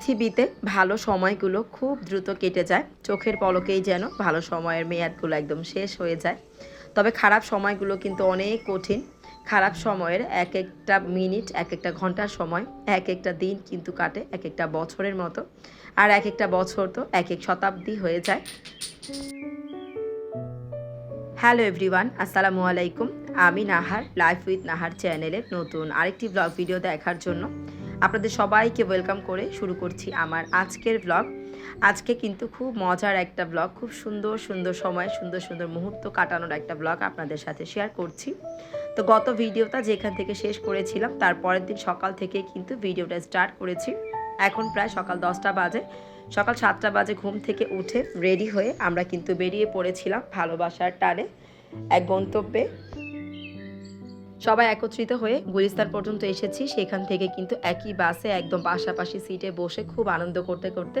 পৃথিবীতে ভালো সময়গুলো খুব দ্রুত কেটে যায়। চোখের পলকেই যেন ভালো সময়ের মেয়াদগুলো একদম শেষ হয়ে যায়। তবে খারাপ সময়গুলো কিন্তু অনেক কঠিন। খারাপ সময়ের এক একটা মিনিট, এক একটা ঘণ্টার সময়, এক একটা দিন কিন্তু কাটে, এক একটা বছরের মতো। আর এক একটা বছর তো এক এক শতাব্দী হয়ে যায়। হ্যালো এভরিওয়ান, আসসালামু আলাইকুম। আমি নাহার, লাইফ উইথ নাহার চ্যানেলের নতুন আরেকটি ব্লগ ভিডিও দেখার জন্য। আপনাদের সবাইকে ওয়েলকাম করে শুরু করছি আমার আজকের ব্লগ আজকে কিন্তু খুব মজার একটা ব্লগ খুব সুন্দর সুন্দর সময়, সুন্দর সুন্দর মুহূর্ত কাটানোর একটা ব্লগ আপনাদের সাথে শেয়ার করছি। তো গত ভিডিওটা যেখান থেকে শেষ করেছিলাম, তার পরের দিন সকাল থেকে কিন্তু ভিডিওটা স্টার্ট করেছি। এখন প্রায় সকাল দশটা বাজে। সকাল সাতটা বাজে ঘুম থেকে উঠে রেডি হয়ে আমরা কিন্তু বেরিয়ে পড়েছিলাম ভালোবাসার টানে। এক গন্তব্যে। সবাই একত্রিত হয়ে গুলিস্তান পর্যন্ত এসেছি। সেখান থেকে কিন্তু একই বাসে একদম পাশাপাশি সিটে বসে খুব আনন্দ করতে করতে,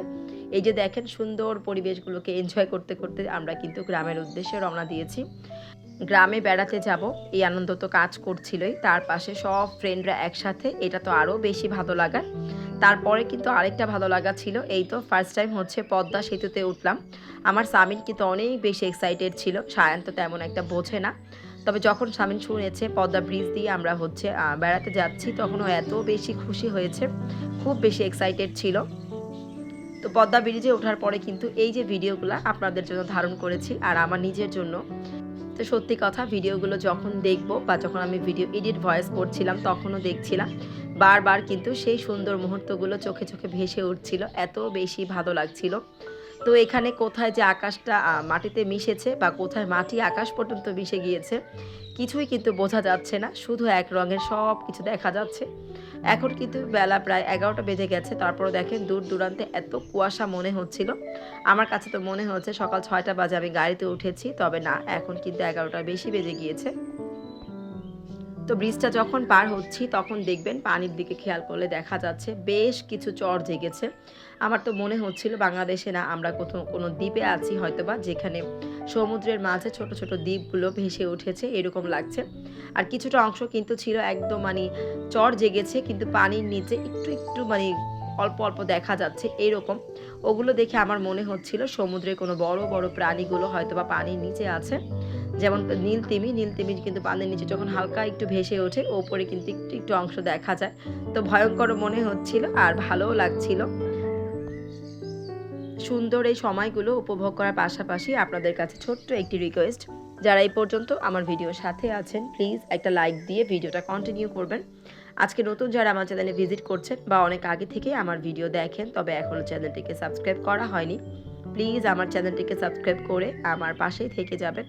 এই যে দেখেন সুন্দর পরিবেশগুলোকে এনজয় করতে করতে আমরা কিন্তু গ্রামের উদ্দেশ্যে রওনা দিয়েছি। গ্রামে বেড়াতে যাব, এই আনন্দ তো কাজ করছিলই। তার পাশে সব ফ্রেন্ডরা একসাথে, এটা তো আরও বেশি ভালো লাগার। তারপরে কিন্তু আরেকটা ভালো লাগা ছিল, এই তো ফার্স্ট টাইম হচ্ছে পদ্মা সেতুতে উঠলাম। আমার সামিন কিন্তু অনেক বেশি এক্সাইটেড ছিল, সায়ান তো তেমন একটা বোঝে না। তবে যখন সামিন শুনেছে, পদ্মা ব্রিজ দিয়ে আমরা হচ্ছে বেড়াতে যাচ্ছি, তখন ও এত বেশি খুশি হয়েছে, খুব বেশি এক্সাইটেড ছিল। তো পদ্মা ব্রিজে ওঠার পরে কিন্তু এই যে ভিডিওগুলো আপনাদের জন্য ধারণ করেছি আর আমার নিজের জন্য। তো সত্যি কথা, ভিডিওগুলো যখন দেখব বা যখন আমি ভিডিও এডিট ভয়েস করছিলাম, তখনও দেখছিলাম। বারবার কিন্তু সেই সুন্দর মুহূর্তগুলো চোখে চোখে ভেসে উঠছিল, এত বেশি ভালো লাগছিল। তো এখানে কোথায় যে আকাশটা মাটিতে মিশেছে বা কোথায় মাটি আকাশ পর্যন্ত মিশে গিয়েছে, কিছুই কিন্তু বোঝা যাচ্ছে না। শুধু এক রঙের সব কিছু দেখা যাচ্ছে। এখন কিন্তু বেলা প্রায় এগারোটা বেজে গেছে। তারপরে দেখেন দূর দূরান্তে এত কুয়াশা মনে হচ্ছিল। আমার কাছে তো মনে হচ্ছে সকাল ছয়টা বাজে আমি গাড়িতে উঠেছি, তবে না, এখন কিন্তু এগারোটা বেশি বেজে গিয়েছে। তো ব্রিজটা যখন পার হচ্ছি, তখন দেখবেন পানির দিকে খেয়াল করলে দেখা যাচ্ছে বেশ কিছু চর জেগেছে। আমার তো মনে হচ্ছিল বাংলাদেশে না, আমরা কোথাও কোনো দ্বীপে আছি হয়তোবা, যেখানে সমুদ্রের মাঝে ছোট ছোট দ্বীপগুলো ভেসে উঠেছে, এরকম লাগছে। আর কিছুটা অংশ কিন্তু ছিল একদম মানে চর জেগেছে, কিন্তু পানির নিচে একটু একটু মানে অল্প অল্প দেখা যাচ্ছে এরকম। ওগুলো দেখে আমার মনে হচ্ছিল সমুদ্রে কোনো বড় বড় প্রাণীগুলো হয়তোবা পানির নিচে আছে। যেমন নীল তিমি নীল তিমি কিন্তু পানির নিচে যখন হালকা একটু ভেসে ওঠে, ওপরে কিন্তু একটু একটু অংশ দেখা যায়। তো ভয়ঙ্কর মনে হচ্ছিল আর ভালোও লাগছিল। সুন্দর এই সময়গুলো উপভোগ করার পাশাপাশি আপনাদের কাছে ছোট্ট একটি রিকোয়েস্ট যারা এই পর্যন্ত আমার ভিডিওর সাথে আছেন প্লিজ একটা লাইক দিয়ে ভিডিওটা কন্টিনিউ করবেন। আজকে নতুন যারা আমার চ্যানেলে ভিজিট করছেন বা অনেক আগে থেকেই আমার ভিডিও দেখেন, তবে এখনও চ্যানেলটিকে সাবস্ক্রাইব করা হয়নি প্লিজ আমার চ্যানেলটিকে সাবস্ক্রাইব করে আমার পাশেই থেকে যাবেন।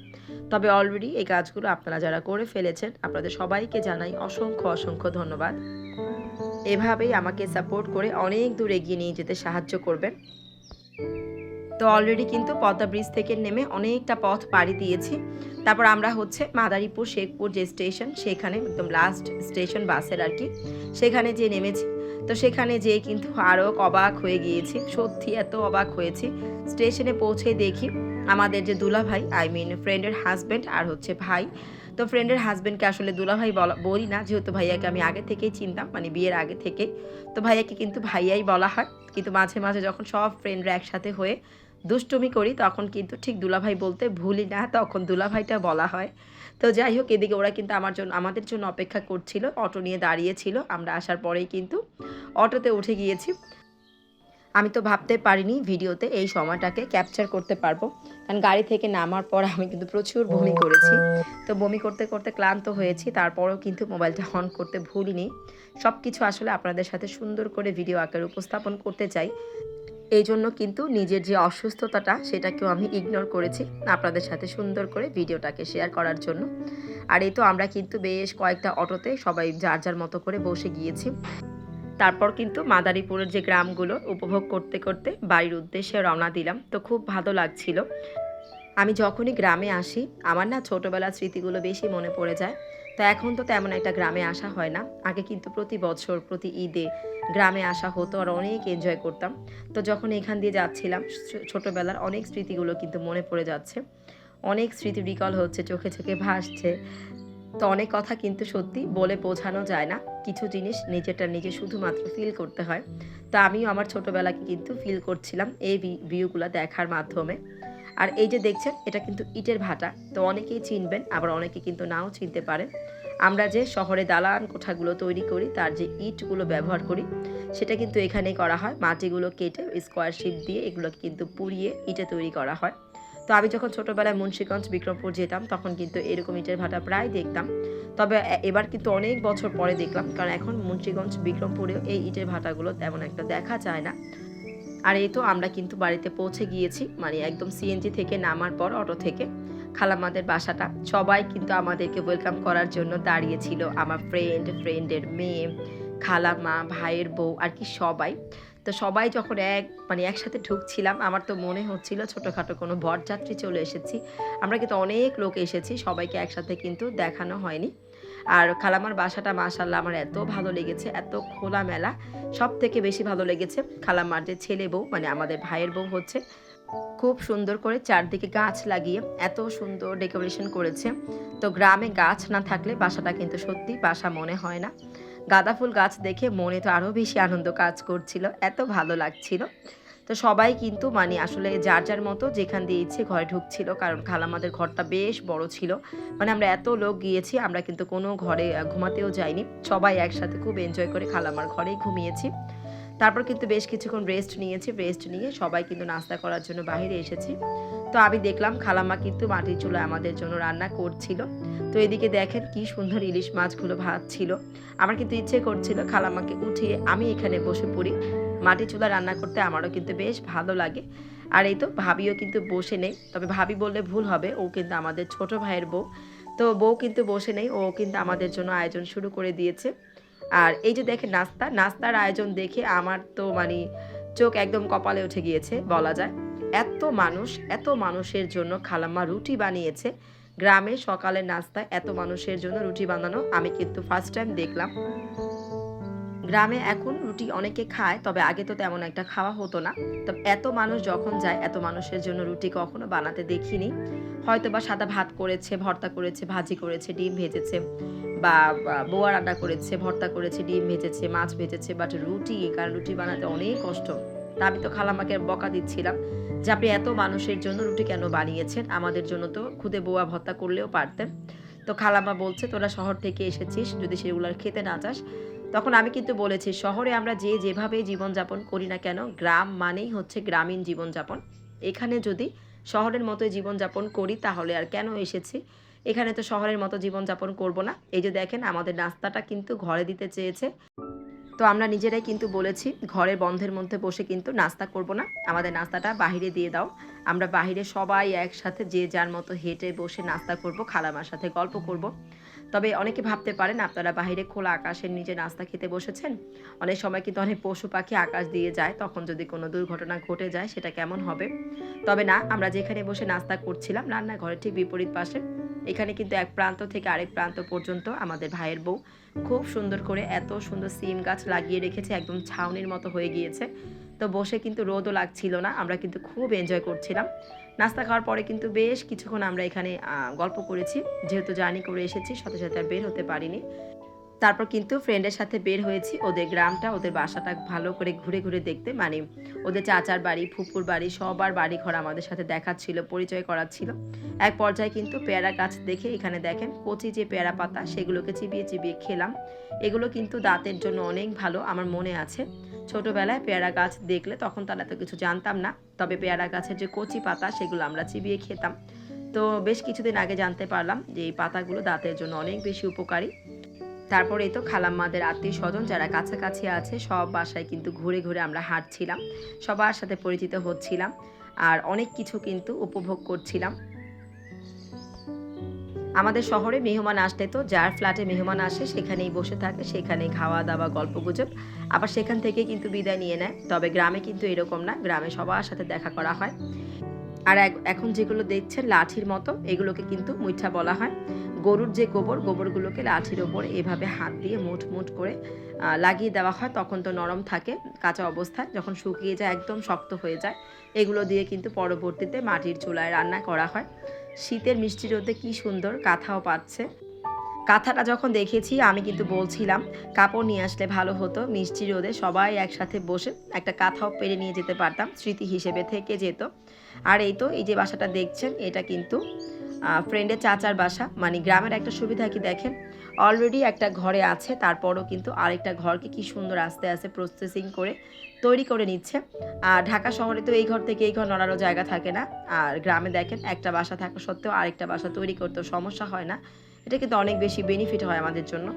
তবে অলরেডি এই কাজগুলো আপনারা যারা করে ফেলেছেন, আপনাদের সবাইকে জানাই অসংখ্য অসংখ্য ধন্যবাদ। এভাবেই আমাকে সাপোর্ট করে অনেক দূর এগিয়ে নিয়ে যেতে সাহায্য করবেন। তো অলরেডি কিন্তু পদ্মা ব্রিজ থেকে নেমে অনেকটা পথ পাড়ি দিয়েছি। তারপর আমরা হচ্ছে মাদারীপুর, শেখপুর যে স্টেশন সেখানে একদম লাস্ট স্টেশন বাসের আর কি, সেখানে যে নেমেছি। তো সেখানে যেয়ে কিন্তু আরও অবাক হয়ে গিয়েছি। সত্যি এত অবাক হয়েছি। স্টেশনে পৌঁছে দেখি আমাদের যে দুলাভাই আই মিন ফ্রেন্ডের হাজব্যান্ড আর হচ্ছে ভাই। তো ফ্রেন্ডের হাজব্যান্ডকে আসলে দুলাভাই বলা বলি না, যেহেতু ভাইয়াকে আমি আগে থেকেই চিনতাম মানে বিয়ের আগে থেকে তো ভাইয়াকে কিন্তু ভাইয়াই বলা হয়। কিন্তু মাঝে মাঝে যখন সব ফ্রেন্ডরা একসাথে হয়ে দুষ্টুমি করি, তখন কিন্তু ঠিক দুলাভাই বলতে ভুলি না, তখন দুলাভাইটা বলা হয়। তো যাই হোক, এদিকে ওরা কিন্তু আমার জন্য আমাদের জন্য অপেক্ষা করছিল, অটো নিয়ে দাঁড়িয়েছিল। আমরা আসার পরেই কিন্তু অটোতে উঠে গিয়েছি। আমি তো ভাবতে পারিনি ভিডিওতে এই সময়টাকে ক্যাপচার করতে পারব। কারণ গাড়ি থেকে নামার পর আমি কিন্তু প্রচুর বমি করেছি। তো বমি করতে করতে ক্লান্ত হয়েছি, তারপরেও কিন্তু মোবাইলটা অন করতে ভুলিনি। সব কিছু আসলে আপনাদের সাথে সুন্দর করে ভিডিও আকারে উপস্থাপন করতে চাই। এই জন্য কিন্তু নিজের যে অসুস্থতাটা, সেটাকেও আমি ইগনোর করেছি আপনাদের সাথে সুন্দর করে ভিডিওটাকে শেয়ার করার জন্য। আর এই তো আমরা কিন্তু বেশ কয়েকটা অটোতে সবাই যার যার মতো করে বসে গিয়েছি। তারপর কিন্তু মাদারীপুরের যে গ্রামগুলো উপভোগ করতে করতে বাড়ির উদ্দেশ্যে রওনা দিলাম। তো খুব ভালো লাগছিল। আমি যখনই গ্রামে আসি, আমার না ছোটোবেলার স্মৃতিগুলো বেশি মনে পড়ে যায়। তো এখন তো তেমন একটা গ্রামে আসা হয় না। আগে কিন্তু প্রতি বছর, প্রতি ঈদে গ্রামে আসা হতো আর অনেক এনজয় করতাম। তো যখন এখান দিয়ে যাচ্ছিলাম ছোটোবেলার অনেক স্মৃতিগুলো কিন্তু মনে পড়ে যাচ্ছে। অনেক স্মৃতি রিকল হচ্ছে, চোখে চোখে ভাসছে। তো অনেক কথা কিন্তু সত্যি বলে বোঝানো যায় না। কিছু জিনিস নিজেরটা নিজে শুধুমাত্র ফিল করতে হয়। তো আমিও আমার ছোটোবেলাকে কিন্তু ফিল করছিলাম এই ভিউগুলো দেখার মাধ্যমে। আর এই যে দেখছেন, এটা কিন্তু ইটের ভাটা। তো অনেকেই চিনবেন, আবার অনেকে কিন্তু নাও চিনতে পারেন। আমরা যে শহরে দালান কোঠাগুলো তৈরি করি, তার যে ইটগুলো ব্যবহার করি, সেটা কিন্তু এখানেই করা হয়। মাটিগুলো কেটে স্কোয়ার শিপ দিয়ে এগুলোকে কিন্তু পুড়িয়ে ইটে তৈরি করা হয়। তো আমি যখন ছোটোবেলায় মুন্সীগঞ্জ, বিক্রমপুর যেতাম, তখন কিন্তু এরকম ইটের ভাটা প্রায় দেখতাম। তবে এবার কিন্তু অনেক বছর পরে দেখলাম, কারণ এখন মুন্সীগঞ্জ, বিক্রমপুরেও এই ইটের ভাটাগুলো তেমন একটা দেখা যায় না। আর এই তো আমরা কিন্তু বাড়িতে পৌঁছে গিয়েছি মানে একদম সিএনজি থেকে নামার পর অটো থেকে। খালামাদের বাসাটা, সবাই কিন্তু আমাদেরকে ওয়েলকাম করার জন্য দাঁড়িয়েছিল। আমার ফ্রেন্ড ফ্রেন্ডের মেয়ে খালামা ভাইয়ের বউ, আর কি সবাই। তো সবাই যখন এক মানে একসাথে ঢুকছিলাম, আমার তো মনে হচ্ছিল ছোটোখাটো কোনো বরযাত্রী চলে এসেছি। আমরা কিন্তু অনেক লোক এসেছি, সবাইকে একসাথে কিন্তু দেখানো হয়নি। আর খালামার বাসাটা মাশাল্লাহ আমার এত ভালো লেগেছে, এত খোলামেলা সব থেকে বেশি ভালো লেগেছে খালামার যে ছেলে বউ মানে আমাদের ভাইয়ের বউ হচ্ছে, খুব সুন্দর করে চারদিকে গাছ লাগিয়ে এত সুন্দর ডেকোরেশন করেছে। তো গ্রামে গাছ না থাকলে বাসাটা কিন্তু সত্যি বাসা মনে হয় না। গাঁদা ফুল গাছ দেখে মনে তো আরও বেশি আনন্দ কাজ করছিল, এত ভালো লাগছিল। তো সবাই কিন্তু মানে আসলে যার যার মতো যেখান দিয়ে ইচ্ছে ঘরে ঢুকছিল, কারণ খালামাদের ঘরটা বেশ বড় ছিল। মানে আমরা এত লোক গিয়েছি, আমরা কিন্তু কোনো ঘরে ঘুমাতেও যাইনি। সবাই একসাথে খুব এনজয় করে খালামার ঘরেই ঘুমিয়েছি। তারপর কিন্তু বেশ কিছুক্ষণ রেস্ট নিয়েছি রেস্ট নিয়ে সবাই কিন্তু নাস্তা করার জন্য বাইরে এসেছি। তো আমি দেখলাম খালাম্মা কিন্তু মাটির চুলায় আমাদের জন্য রান্না করছিল। তো এদিকে দেখেন কি সুন্দর ইলিশ মাছগুলো ভাত ছিল। আমার কিন্তু ইচ্ছে করছিল খালাম্মাকে উঠিয়ে আমি এখানে বসে পড়ি। মাটির চুলা রান্না করতে আমারও কিন্তু বেশ ভালো লাগে। আর এই তো ভাবিও কিন্তু বসে নেই। তবে ভাবি বললে ভুল হবে, ও কিন্তু আমাদের ছোট ভাইয়ের বউ। তো বউ কিন্তু বসে নেই, ও কিন্তু আমাদের জন্য আয়োজন শুরু করে দিয়েছে। আর এই যে দেখে নাস্তা, নাস্তার আয়োজন দেখে আমার তো মানে চোখ একদম কপালে উঠে গিয়েছে, বলা যায়। এত মানুষ, এত মানুষের জন্য খালাম্মা রুটি বানিয়েছে। গ্রামে সকালের নাস্তায় এত মানুষের জন্য রুটি বানানো, আমি কিন্তু ফার্স্ট টাইম দেখলাম। গ্রামে এখন রুটি অনেকে খায়, তবে আগে তো তেমন একটা খাওয়া হতো না। তবে এত মানুষ যখন যায়, এত মানুষের জন্য রুটি কখনো বানাতে দেখিনি। হয়তো বা সাদা ভাত করেছে, ভর্তা করেছে, ভাজি করেছে, ডিম ভেজেছে, বা বোয়া রান্না করেছে, ভর্তা করেছে, ডিম ভেজেছে, মাছ ভেজেছে বাট রুটি, কারণ রুটি বানাতে অনেক কষ্ট। তা আমি তো খালামাকে বকা দিচ্ছিলাম যে, আপনি এত মানুষের জন্য রুটি কেন বানিয়েছেন? আমাদের জন্য তো খুদে বোয়া ভর্তা করলেও পারতেন। তো খালামা বলছে, তোরা শহর থেকে এসেছিস, যদি সেগুলো খেতে না চাস তখন আমি কিন্তু বলেছি, শহরে আমরা যে যেভাবে জীবনযাপন করি না কেন, গ্রাম মানেই হচ্ছে গ্রামীণ জীবনযাপন। এখানে যদি শহরের মতো জীবনযাপন করি, তাহলে আর কেন এসেছি? এখানে তো শহরের মতো জীবনযাপন করব না। এই যে দেখেন, আমাদের নাস্তাটা কিন্তু ঘরে দিতে চেয়েছে। তো আমরা নিজেরাই কিন্তু বলেছি, ঘরের বন্ধের মধ্যে বসে কিন্তু নাস্তা করব না। আমাদের নাস্তাটা বাহিরে দিয়ে দাও। আমরা বাহিরে সবাই একসাথে যে যার মতো হেঁটে বসে নাস্তা করব, খালামার সাথে গল্প করব। তবে অনেকে ভাবতে পারেন আপনারা বাইরে খোলা আকাশের নিচে নাস্তা খেতে বসেছেন। অনেক সময় কিন্তু অনেক পশু পাখি আকাশ দিয়ে যায়, তখন যদি কোনো দুর্ঘটনা ঘটে যায়, সেটা কেমন হবে? তবে না, আমরা যেখানে বসে নাস্তা করছিলাম, রান্নাঘরের ঠিক বিপরীত পাশে। এখানে কিন্তু এক প্রান্ত থেকে আরেক প্রান্ত পর্যন্ত আমাদের ভাইয়ের বউ খুব সুন্দর করে এত সুন্দর সিম গাছ লাগিয়ে রেখেছে, একদম ছাউনির মতো হয়ে গিয়েছে। তো বসে কিন্তু রোদও লাগছিল না, আমরা কিন্তু খুব এনজয় করছিলাম। নাস্তা খাওয়ার পরে কিন্তু বেশ কিছুক্ষণ আমরা এখানে গল্প করেছি। যেহেতু জার্নি করে এসেছি, সাথে সাথে আর বের হতে পারিনি। তারপর কিন্তু ফ্রেন্ডের সাথে বের হয়েছি। ওদের গ্রামটা, ওদের বাসাটা ভালো করে ঘুরে ঘুরে দেখতে। মানে ওদের চাচার বাড়ি, ফুপুর বাড়ি, সবার বাড়ি ঘর আমাদের সাথে দেখাচ্ছিল পরিচয় করাচ্ছিল এক পর্যায়ে কিন্তু পেয়ারা গাছ দেখে এখানে দেখেন, কচি যে পেয়ারা পাতা, সেগুলোকে চিবিয়ে চিবিয়ে খেলাম। এগুলো কিন্তু দাঁতের জন্য অনেক ভালো, আমার মনে আছে। ছোটবেলায় পেয়ারা গাছ দেখলে তখন তারা তো কিছু জানতাম না। তবে পেয়ারা গাছের যে কচি পাতা, সেগুলো আমরা চিবিয়ে খেতাম। তো বেশ কিছুদিন আগে জানতে পারলাম যে এই পাতাগুলো দাঁতের জন্য অনেক বেশি উপকারী। তারপরে তো খালাম্মাদের আত্মীয় স্বজন যারা কাছাকাছি আছে, সব বাসায় কিন্তু ঘুরে ঘুরে আমরা হাঁটছিলাম। সবার সাথে পরিচিত হচ্ছিলাম আর অনেক কিছু কিন্তু উপভোগ করছিলাম। আমাদের শহরে মেহমান আসলে তো যার ফ্ল্যাটে মেহমান আসে সেখানেই বসে থাকে, সেখানেই খাওয়া দাওয়া গল্প গুজব আবার সেখান থেকে কিন্তু বিদায় নিয়ে নেয়। তবে গ্রামে কিন্তু এরকম না, গ্রামে সবার সাথে দেখা করা হয়। আর এখন যেগুলো দেখছেন লাঠির মতো, এগুলোকে কিন্তু মুইঠা বলা হয়। গরুর যে গোবর, গোবরগুলোকে লাঠির ওপর এভাবে হাত দিয়ে মুঠ মুঠ করে লাগিয়ে দেওয়া হয়, তখন তো নরম থাকে, কাঁচা অবস্থায়, যখন শুকিয়ে যায় একদম শক্ত হয়ে যায়। এগুলো দিয়ে কিন্তু পরবর্তীতে মাটির চুলায় রান্না করা হয়। শীতের মিষ্টি রোদে কী সুন্দর কাঁথাও পাচ্ছে। কাঁথাটা যখন দেখেছি, আমি কিন্তু বলছিলাম, কাপড় নিয়ে আসলে ভালো হতো, মিষ্টি রোদে সবাই একসাথে বসে একটা কাঁথাও পেরে নিয়ে যেতে পারতাম, স্মৃতি হিসেবে থেকে যেত। আর এই তো, এই যে বাসাটা দেখছেন, এটা কিন্তু ফ্রেন্ডের চাচার বাসা। মানে গ্রামের একটা সুবিধা কি দেখেন? অলরেডি একটা ঘরে আছে, তারপরও কিন্তু আরেকটা ঘরকে কি সুন্দর আস্তে আস্তে প্রসেসিং করে তৈরি করে নিচ্ছে। আর ঢাকা শহরে তো এই ঘর থেকে এই ঘর নড়ারও জায়গা থাকে না। আর গ্রামে দেখেন, একটা বাসা থাকা সত্ত্বেও আরেকটা বাসা তৈরি করতেও সমস্যা হয় না। এটা কিন্তু অনেক বেশি বেনিফিট হয় আমাদের জন্য।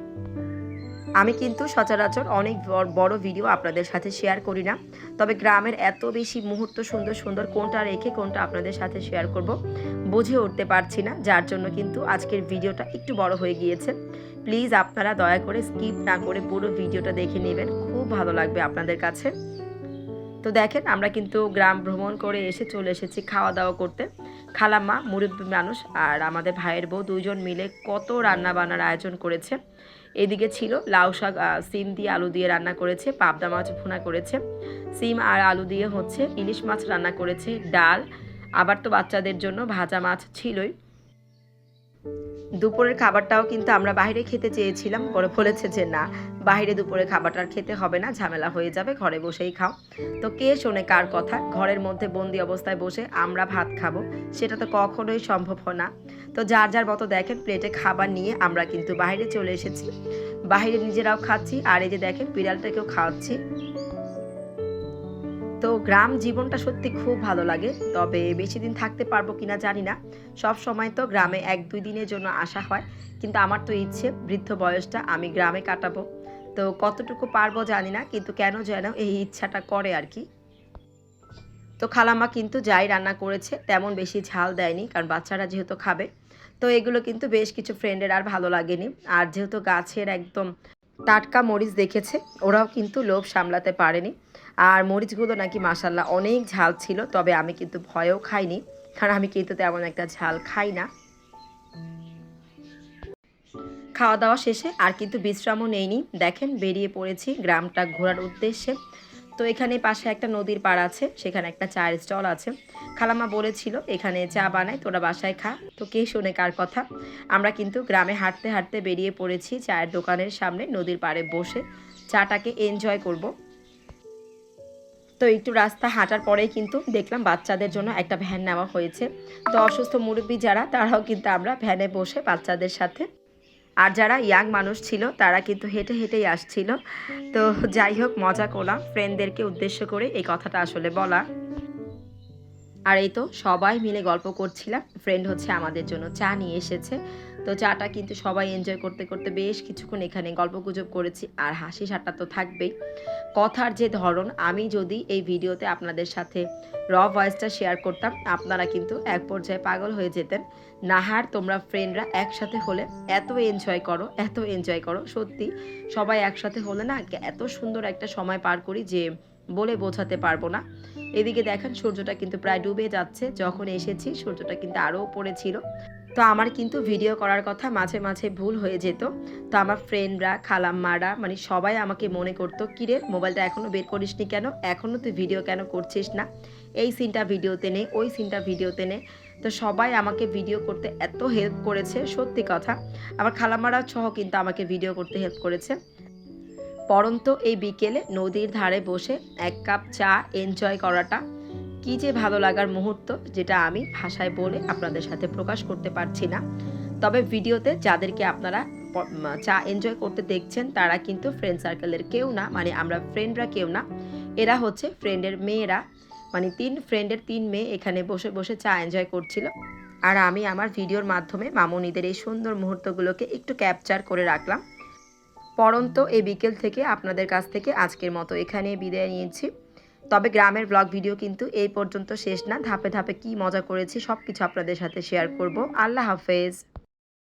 আমি কিন্তু সচরাচর অনেক বড়- ভিডিও আপনাদের সাথে শেয়ার করি না। তবে গ্রামের এত বেশি মুহূর্ত সুন্দর সুন্দর কোনটা রেখে কোনটা আপনাদের সাথে শেয়ার করব, বুঝে উঠতে পারছি না, যার জন্য কিন্তু আজকের ভিডিওটা একটু বড় হয়ে গিয়েছে। প্লিজ আপনারা দয়া করে স্কিপ না করে পুরো ভিডিওটা দেখে নেবেন, খুব ভালো লাগবে আপনাদের কাছে। তো দেখেন, আমরা কিন্তু গ্রাম ভ্রমণ করে এসে চলে এসেছি খাওয়া দাওয়া করতে। খালাম্মা, মুরব্বী মানুষ আর আমাদের ভাইয়ের বউ দুজন মিলে কত রান্না বান্নার আয়োজন করেছে। এদিকে ছিল লাউ শাক সিম দিয়ে আলু দিয়ে রান্না করেছে, পাবদা মাছ ভুনা করেছে। সিম আর আলু দিয়ে হচ্ছে ইলিশ মাছ রান্না করেছে, ডাল। আবার তো বাচ্চাদের জন্য ভাজা মাছ ছিলই। দুপুরের খাবারটাও কিন্তু আমরা বাইরে খেতে চেয়েছিলাম। পরে বলেছে যে, না, বাইরে দুপুরে খাবারটা খেতে হবে না, ঝামেলা হয়ে যাবে, ঘরে বসেই খাও। তো কে শোনে কার কথা? ঘরের মধ্যে বন্দি অবস্থায় বসে আমরা ভাত খাব। সেটা তো কখনোই সম্ভব হয় না। তো যার যার মতো দেখেন, প্লেটে খাবার নিয়ে আমরা কিন্তু বাইরে চলে এসেছি। বাইরে নিজেরাও খাচ্ছি, আর এই যে দেখেন, বিড়ালটাকেও খাওয়াচ্ছি। তো গ্রাম জীবনটা সত্যি খুব ভালো লাগে। তবে বেশি দিন থাকতে পারব কিনা জানি না। সব সময় তো গ্রামে এক দুই দিনের জন্য আসা হয়। কিন্তু আমার তো ইচ্ছে বৃদ্ধ বয়সটা আমি গ্রামে কাটাবো। তো কতটুকু পারব জানি না, কিন্তু কেন যেন এই ইচ্ছাটা করে আর কি। তো খালাম্মা কিন্তু যাই রান্না করেছে, তেমন বেশি ঝাল দেয়নি, কারণ বাচ্চারা যেহেতু খাবে। তো এগুলো কিন্তু বেশ কিছু ফ্রেন্ডের আর ভালো লাগেনি। আর যেহেতু গাছের একদম টাটকা মরিচ দেখেছে, ওরাও কিন্তু লোভ সামলাতে পারেনি। আর মরিচগুলো নাকি মাসাল্লাহ অনেক ঝাল ছিল, তবে আমি কিন্তু ভয়েও খাইনি, কারণ আমি কিন্তু তেমন একটা ঝাল খাই না। খাওয়া দাওয়া শেষে আর কিন্তু বিশ্রামও নেইনি। দেখেন বেরিয়ে পড়েছি গ্রামটা ঘোরার উদ্দেশ্যে। তো এখানে পাশে একটা নদীর পাড় আছে, সেখানে একটা চায়ের স্টল আছে। খালাম্মা বলেছিল, এখানে চা বানায় তোরা বাসায় খা। তো কে শোনে কার কথা? আমরা কিন্তু গ্রামে হাঁটতে হাঁটতে বেরিয়ে পড়েছি চায়ের দোকানের সামনে নদীর পাড়ে বসে। চাটাকে এনজয় করব। তো একটু রাস্তা হাঁটার পরেই কিন্তু দেখলাম বাচ্চাদের জন্য একটা ভ্যান নেওয়া হয়েছে। তো অসুস্থ মুরব্বী যারা, তারাও কিন্তু আমরা ভ্যানে বসে বাচ্চাদের সাথে। আর যারা ইয়াং মানুষ ছিল, তারা কিন্তু হেঁটে হেঁটেই আসছিল। তো যাই হোক, মজা করলাম। ফ্রেন্ডদেরকে উদ্দেশ্য করে এই কথাটা আসলে বলা। আর এই তো সবাই মিলে গল্প করছিলাম। ফ্রেন্ড হচ্ছে আমাদের জন্য চা নিয়ে এসেছে। তো চাটা কিন্তু সবাই এনজয় করতে করতে বেশ কিছুক্ষণ এখানে গল্প গুজব করেছি আর হাসি ঠাট্টা তো থাকবেই। কথার যে ধরন, আমি যদি এই ভিডিওতে আপনাদের সাথে র ভয়েসটা শেয়ার করতাম, আপনারা কিন্তু এক পর্যায়ে পাগল হয়ে যেতেন। নাহার, তোমরা ফ্রেন্ডরা একসাথে হলে এত এনজয় করো, এত এনজয় করো, সত্যি সবাই একসাথে হলে না এত সুন্দর একটা সময় পার করি যে বলে বোঝাতে পারব না। এদিকে দেখেন সূর্যটা কিন্তু প্রায় ডুবে যাচ্ছে, যখন এসেছি সূর্যটা কিন্তু আরও উপরে ছিল। তো আমার কিন্তু ভিডিও করার কথা মাঝে মাঝে ভুল হয়ে যেত। তো আমার ফ্রেন্ডরা খালাম্মারা মানে সবাই আমাকে মনে করতো, কিরে মোবাইলটা এখনও বের করিসনি কেন? এখনও তুই ভিডিও কেন করছিস না? এই সিনটা ভিডিওতে নে, ওই সিনটা ভিডিওতে নে। তো সবাই আমাকে ভিডিও করতে এত হেল্প করেছে, সত্যি কথা। আমার খালাম্মারা সহ কিন্তু আমাকে ভিডিও করতে হেল্প করেছে। পরন্ত এই বিকেলে নদীর ধারে বসে এক কাপ চা এনজয় করাটা কি যে ভালো লাগার মুহূর্ত যেটা আমি ভাষায় বলে আপনাদের সাথে প্রকাশ করতে পারছি না। তবে ভিডিওতে যাদেরকে আপনারা চা এনজয় করতে দেখছেন, তারা কিন্তু ফ্রেন্ড সার্কেলের কেউ না মানে আমরা ফ্রেন্ডরা কেউ না। এরা হচ্ছে ফ্রেন্ডের মেয়েরা মানে তিন ফ্রেন্ডের তিন মেয়ে এখানে বসে বসে চা এনজয় করছিল। আর আমি আমার ভিডিওর মাধ্যমে মামনিদের এই সুন্দর মুহূর্তগুলোকে একটু ক্যাপচার করে রাখলাম। পরন্ত এই বিকেল থেকে আপনাদের কাছ থেকে আজকের মতো এখানে বিদায় নিয়েছি। তবে গ্রামের ব্লগ ভিডিও কিন্তু এই পর্যন্ত শেষ না। ধাপে ধাপে কি মজা করেছি সব কিছু আপনাদের সাথে শেয়ার করব। আল্লাহ হাফেজ।